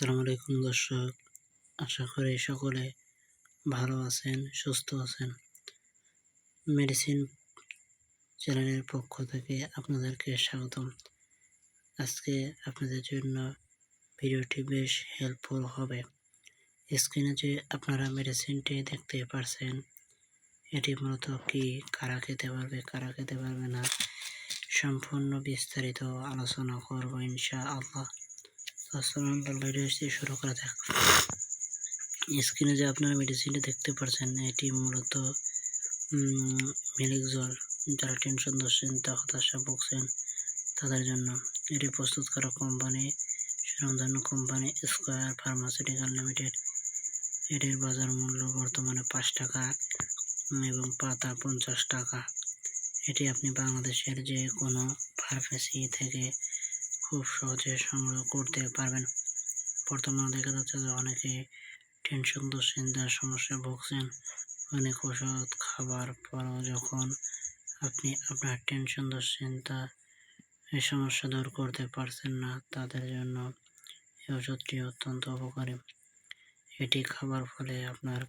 আসসালামু আলাইকুম দর্শক, আশা করি সকলে ভালো আছেন, সুস্থ আছেন। মেডিসিন চ্যানেলের পক্ষ থেকে আপনাদেরকে স্বাগতম। আজকে আপনাদের জন্য ভিডিওটি বেশ হেল্পফুল হবে। স্ক্রিনে যে আপনারা মেডিসিনটি দেখতে পারছেন, এটি মূলত কি, কারা খেতে পারবে, কারা খেতে পারবে না, সম্পূর্ণ বিস্তারিত আলোচনা করব ইনশা আল্লাহ ভিডিওটি শুরু করা যাক স্ক্রিনে যে আপনারা মেডিসিনটি দেখতে পাচ্ছেন এটি মূলত মিলিক জল। যারা টেনশন দুশ্চিন্তা হতাশা ভুগছেন তাদের জন্য। এটি প্রস্তুত করা কোম্পানি সুনামধন্য কোম্পানি স্কোয়ার ফার্মাসিউটিক্যাল লিমিটেড এটির বাজার মূল্য বর্তমানে পাঁচ টাকা এবং পাতা পঞ্চাশ টাকা। এটি আপনি বাংলাদেশের যে কোনো ফার্মেসি থেকে খুব সহজে সংগ্রহ করতে পারবেন। বর্তমানে দেখা যাচ্ছে যে অনেকে টেনশন দুশ্চিন্তার সমস্যা ভুগছেন। অনেক ওষুধ খাবার পরও যখন আপনি আপনার টেনশন দুশ্চিন্তা এই সমস্যা দূর করতে পারছেন না, তাদের জন্য এই ওষুধটি অত্যন্ত উপকারী। এটি খাবার ফলে আপনার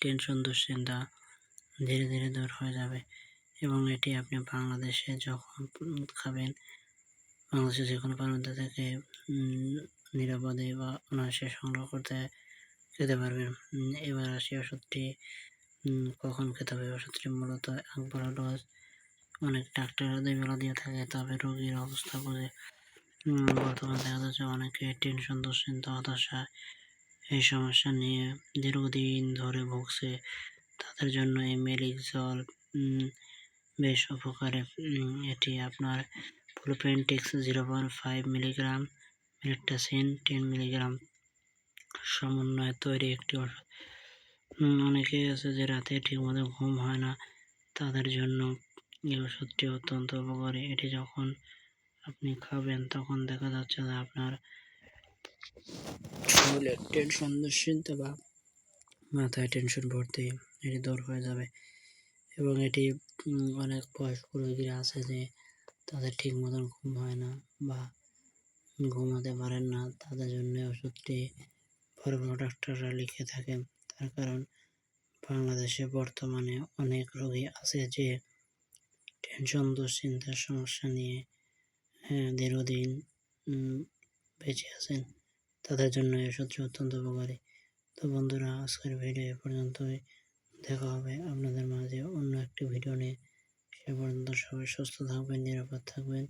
টেনশন দুশ্চিন্তা ধীরে ধীরে দূর হয়ে যাবে এবং এটি আপনি বাংলাদেশে যখন খাবেন বাংলাদেশের যে কোনো প্রান্ত থেকে নিরাপদে বা অনায়াসে সংগ্রহ করতে খেতে পারবেন এবার আসি ওষুধটি কখন খেতে হবে? ওষুধটি মূলত একবার ডোজ অনেক ডাক্তার দুই বেলা দিয়ে থাকে, তবে রোগীর অবস্থা বুঝে। বর্তমানে দেখা যাচ্ছে অনেকে টেনশন দুশ্চিন্তা, হতাশা এই সমস্যা নিয়ে দীর্ঘদিন ধরে ভুগছে। তাদের জন্য এই মেলিক জল বেশ উপকারে। এটি আপনার প্রোপেন্টিক্স জিরো পয়েন্ট ফাইভ মিলিগ্রাম মেট্টাসিন টেন মিলিগ্রাম সমন্বয়ে তৈরি একটি ওষুধ অনেকেই আছে যে রাতে ঠিকমতো ঘুম হয় না, তাদের জন্য এই ওষুধটি অত্যন্ত উপকারী। এটি যখন আপনি খাবেন, তখন দেখা যাচ্ছে যে আপনার শরীরের টেনশন দুশ্চিন্তা বা মাথায় টেনশন ভর্তি এটি দূর হয়ে যাবে। এবং এটি অনেক বয়স্ক রোগীরা আছে যে তাদের ঠিক মতন ঘুম হয় না বা ঘুমাতে পারেন না তাদের জন্য ওষুধটি বড় ডাক্তাররা লিখে থাকেন। তার কারণ বাংলাদেশে বর্তমানে অনেক রোগী আছে যে টেনশন দুশ্চিন্তার সমস্যা নিয়ে হ্যাঁ, দীর্ঘদিন বেঁচে আছেন। তাদের জন্য এই ওষুধটি অত্যন্ত উপকারী। তো বন্ধুরা আজকের ভিডিও এ পর্যন্তই। দেখা হবে আপনাদের মাঝে অন্য একটি ভিডিও নিয়ে। সে পর্যন্ত সবাই সুস্থ থাকবেন নিরাপদ থাকবেন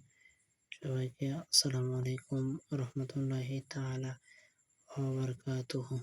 সবাইকে আসসালামু আলাইকুম রহমতুল্লাহি তালা বারাকাতুহু